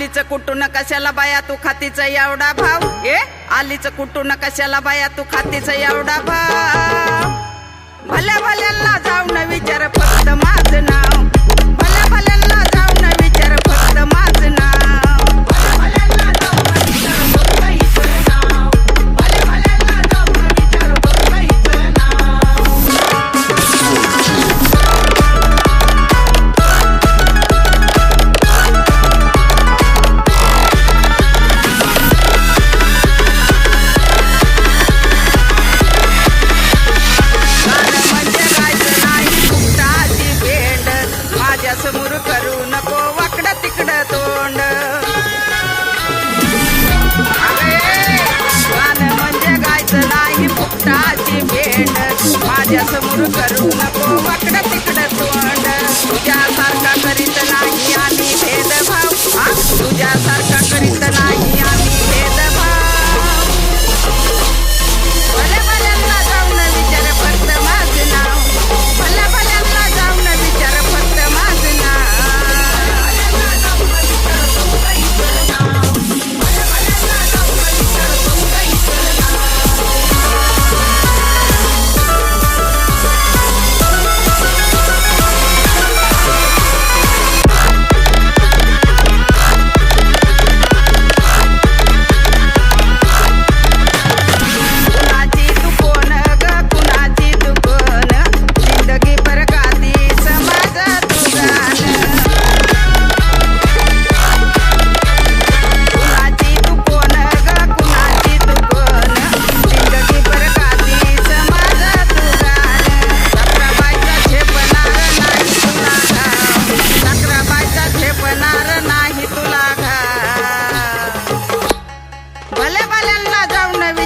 आलीच कुठून कशाला बाया? तू खातीचा एवढा भाव? ए आलीच कुठून कशाला बाया? तू खातीचा एवढा भाव? better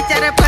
echar